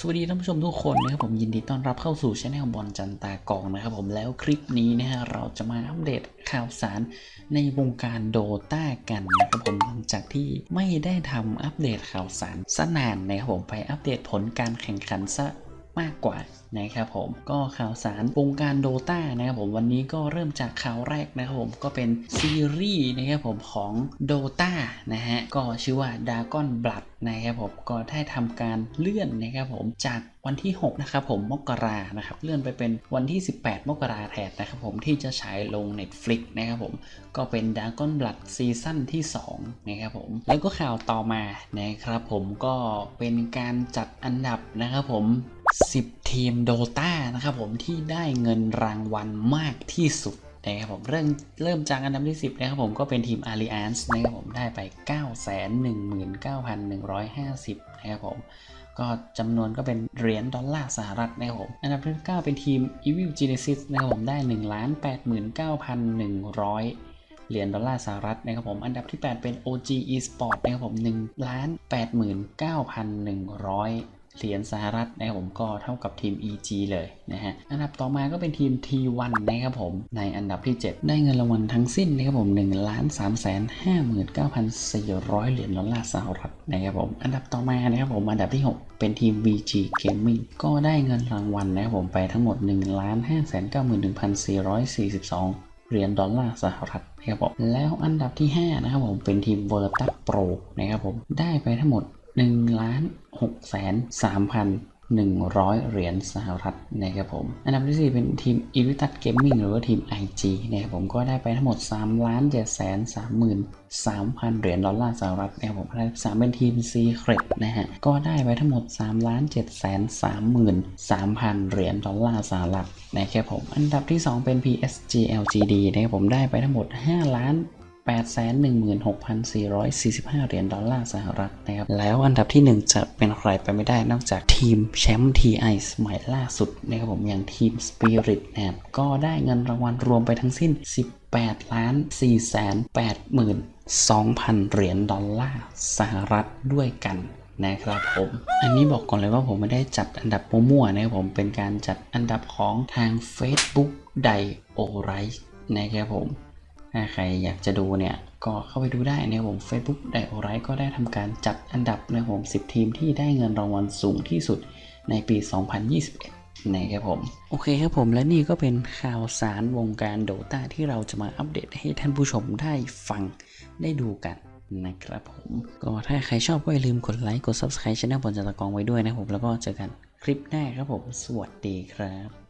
สวัสดีท่านผู้ชมทุกคนนะครับผมยินดีต้อนรับเข้าสู่ช่องบอลจันตากองนะครับผมแล้วคลิปนี้นะฮะเราจะมาอัปเดตข่าวสารในวงการโดต้ากันนะครับผมหลังจากที่ไม่ได้ทำอัปเดตข่าวสารสนานนะครับผมไปอัปเดตผลการแข่งขันซะ มากกว่านะครับผมก็ข่าวสารวงการโดตานะครับผมวันนี้ก็เริ่มจากข่าวแรกนะครับผมก็เป็นซีรีส์นะครับผมของโดตานะฮะก็ชื่อว่า Dragon Blood นะครับผมก็ได้ทำการเลื่อนนะครับผมจากวันที่ 6 นะครับผมมกรานะครับเลื่อนไปเป็นวันที่ 18 มกราแทนนะครับผมที่จะฉายลง Netflix นะครับผมก็เป็น Dragon Blood ซีซั่นที่2นะครับผมแล้วก็ข่าวต่อมานะครับผมก็เป็นการจัดอันดับนะครับผม 10 ทีมโดตานะครับผมที่ได้เงินรางวัลมากที่สุดนะครับผมเริ่มเริ่มจากอันดับที่ 10 นะครับผมก็เป็นทีม Alliance นะครับผมได้ไป 919,150 นะครับผม ก็จำนวนก็เป็นเหรียญดอลลาร์สหรัฐนะครับผมอันดับที่ 9 เป็นทีม Evil Genesis นะครับผมได้ 1,89,100เหรียญดอลลาร์สหรัฐนะครับผมอันดับที่ 8 เป็น OG Esport นะครับผม1,89,100 เหรียญสหรัฐนะครับผมก็เท่ากับทีม EG เลยนะฮะอันดับต่อมาก็เป็นทีม T1 นะครับผมในอันดับที่ 7 ได้เงินรางวัลทั้งสิ้นนะครับผม1 3 5 9 4 0 0 เหรียญดอลลาร์สหรัฐนะครับผมอันดับต่อมานะครับผมอันดับที่ 6 เป็นทีม VG Gaming ก็ได้เงินรางวัลนะครับผมไปทั้งหมด 1 5 9 1 4 4 2เหรียญดอลลาร์สหรัฐนะครับผมแล้วอันดับที่ 5 นะครับผมเป็นทีม Verta Pro นะครับผมได้ไปทั้งหมด 1ล้าน6แสน3พัน100เหรียญสหรัฐนะครับผม อันดับที่4เป็นทีม i v i t a s Gaming หรือว่าทีม IG นะครับผมก็ได้ไปทั้งหมด3ล้าน7แสน33,000เหรียญดอลลาร์สหรัฐนะครับผมอันดับ3เป็นทีม Secret นะฮะ ก็ได้ไปทั้งหมด3ล้าน7แสน33,000เหรียญดอลลาร์สหรัฐนะครับผม อันดับที่2เป็น PSG LGD นะครับผมได้ไปทั้งหมด5ล้าน 816,445 เหรียญดอลลาร์สหรัฐนะครับ แล้วอันดับที่ 1 จะเป็นใครไปไม่ได้นอกจากทีมแชมป์ TI สมัยล่าสุดนะครับผมอย่างทีม Spirit นะครับก็ได้เงินรางวัลรวมไปทั้งสิ้น 18ล้าน4แสน82,000 เหรียญดอลลาร์สหรัฐด้วยกันนะครับผม อันนี้บอกก่อนเลยว่าผมไม่ได้จัดอันดับมั่วๆนะครับผมเป็นการจัดอันดับของทาง Facebook d i o r i t e นะครับผม ถ้าใครอยากจะดูเนี่ย ก็เข้าไปดูได้ในผม Facebook ไดโอไรก็ได้ทำการจัดอันดับในผม 10 ทีมที่ได้เงินรางวัลสูงที่สุดในปี 2021นะครับผมโอเคครับผมและนี่ก็เป็นข่าวสารวงการโดตาที่เราจะมาอัปเดตให้ท่านผู้ชมได้ฟังได้ดูกันนะครับผมก็ถ้าใครชอบก็อย่าลืมกดไลค์กด Subscribe ช่องบนจัตกองไว้ด้วยนะผมแล้วก็เจอกันคลิปหน้าครับผม สวัสดีครับ